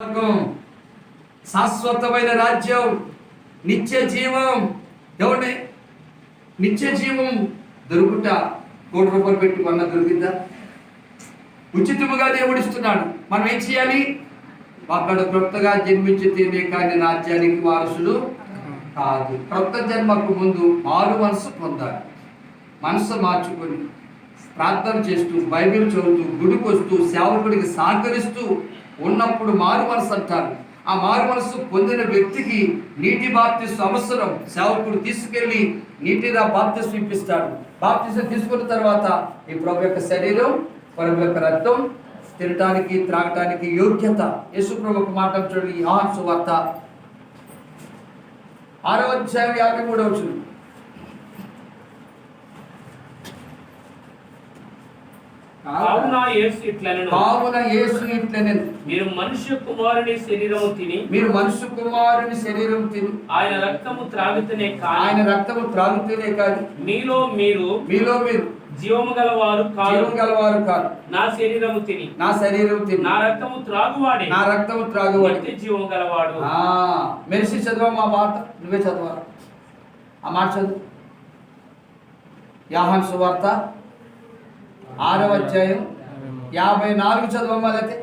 మార్గం శాశ్వతమైన రాజ్యం నిత్య జీవం ఎవరి నిత్య జీవం దొరుకుట కోటి రూపాయలు పెట్టి కొన్న దొరికిందా? ఉచితముగా దేవుడు ఇస్తున్నాడు. మనం ఏం చేయాలి? అక్కడ క్రొత్తగా జన్మించితేనే కానీ రాజ్యానికి వారసులు కాదు. క్రొత్త జన్మకు ముందు మారు మనసు పొందాలి. మనసు మార్చుకొని ప్రార్థన చేస్తూ బైబిల్ చదువుతూ గుడికి వస్తూ సేవకుడికి సహకరిస్తూ ఉన్నప్పుడు మారు మనసు అంటారు. ఆ మారు మనసు పొందిన వ్యక్తికి నీటి బాప్తిస్తు అవసరం సేవకుడు తీసుకెళ్ళి నీటిగా బాప్తిస్తు ఇప్పిస్తాడు. బాప్తిస్తు తీసుకున్న తర్వాత ఈ ప్రభు యొక్క శరీరం ప్రభు యొక్క రక్తం తినటానికి త్రాగటానికి యోగ్యత. యేసు ప్రభు ఒక మాట చూడండి. ఆహాన్ సువార్త. ఆరో అధ్యాయం యాభై మూడవ కావున యేసు ఇట్లనెను. కావున యేసు ఇట్లనే మీరు మనుష్య కుమారుని శరీరము తిని మీరు మనుషు కుమారుని శరీరం తిని ఆయన రక్తము త్రాగితేనే ఆయన కాని రక్తము త్రాగుతూనే కాదు మీలో మీరు మీలో మీరు జీవము గలవారు కాదు గలవారు కాదు నా శరీరము తిని నా శరీరం తిని నా రక్తము త్రాగువాడే. నా రక్తము త్రాగువాడి. నిత్య జీవము గలవాడు. ఆ, మెరిసి చదవా మా వార్త నువ్వే చదవా. ఆ మాట చదువు. యాహాన్ సువార్త ఆరవ అధ్యాయం యాభై నాలుగు చదవమ్మా లేకపోతే?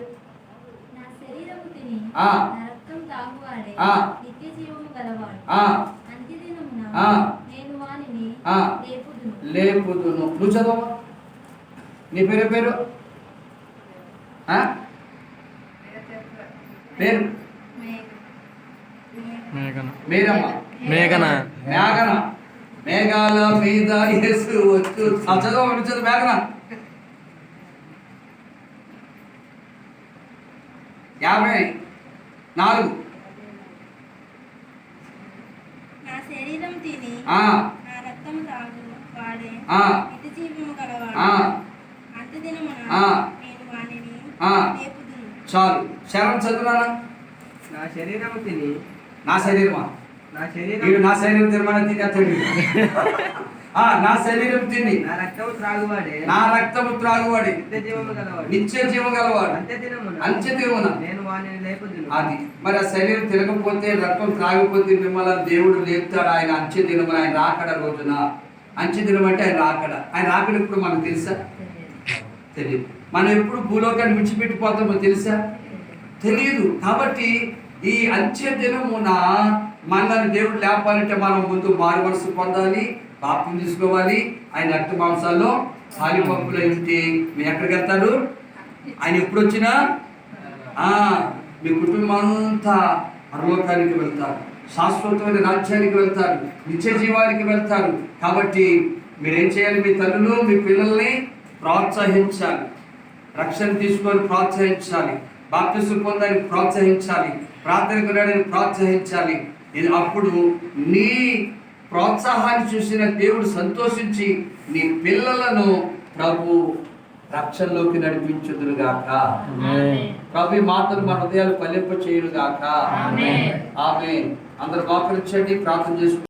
నా శరీరము తిని ఆ. నా రక్తం తాగువాడే ఆ. నిత్య జీవము గలవాడు. ఆ, అంత్యదినమున ఆ. నేను వానిని ఆ. లేపుదును. లేపుదును. నువ్వు చదవమ్మా నీ పేరు పేరు? ఆ? పేరు? మేఘన. మేఘన. మేఘన. మేఘాల మీద యేసు వచ్చు చదవ చదువు. మేఘన. యాభై నాలుగు. నా శరీరం తిని ఆ, నా రక్తం తాగువాడే ఆ. నిత్య జీవము గలవాడు. ఆ, అంత్యదినమున ఆ. నేను వానిని ఆ. లేపుదును. చాలు. శరణ్ చదువునా నా శరీరము తిని నా శరీరమా? నా వీడు శరీరం నా శరీరం తినమని తినేస్తాడు ఆ నా శరీరం తిని. నా రక్తము త్రాగువాడే. నా రక్తము త్రాగువాడి. నిత్య జీవము గలవాడు. నిత్య జీవం గలవాడు. అంత్య దినమున. అంత్య దినమున. నేను వానిని లేపుదును. అది. మరి ఆ శరీరం తిరగకపోతే రక్తం త్రాగకపోతే మిమ్మల్ని దేవుడు లేపుతాడు. ఆయన అంచె దినం ఆయన రాకడ రోజున. అంచె దినం అంటే ఆయన రాకడ. ఆయన రాకడ ఇప్పుడు మనకు తెలుసా? తెలియదు. మనం ఎప్పుడు భూలోకాన్ని విడిచిపెట్టిపోతామో తెలుసా? తెలియదు. కాబట్టి ఈ అంచె దినమున మనల్ని దేవుడు లేపాలంటే మనం ముందు మారు మనసు పొందాలి. బాప్తిని తీసుకోవాలి. ఆయన రక్త మాంసాల్లో సాలిపంపులు ఉంటే మీరు ఎక్కడికి వెళ్తారు ఆయన ఎప్పుడు వచ్చినా మీ కుటుంబం అంతా పరలోకానికి వెళ్తారు. శాశ్వతమైన రాజ్యానికి వెళ్తారు. నిత్య జీవానికి వెళ్తారు. కాబట్టి మీరేం చేయాలి? మీ తల్లులు మీ పిల్లల్ని ప్రోత్సహించాలి. రక్షణ తీసుకొని ప్రోత్సహించాలి. బాప్తిసు పొందని ప్రోత్సహించాలి. ప్రార్థనకు వెళ్ళడానికి ప్రోత్సహించాలి. ఇది అప్పుడు నీ ప్రోత్సాహాన్ని చూసిన దేవుడు సంతోషించి నీ పిల్లలను ప్రభు రక్షణలోకి నడిపించుదురుగాక. ప్రభు మాటలు మన హృదయాలు ఫలింప చేయునుగాక ఆమె అందరు మోకరించండి ప్రార్థన చేసుకుంటారు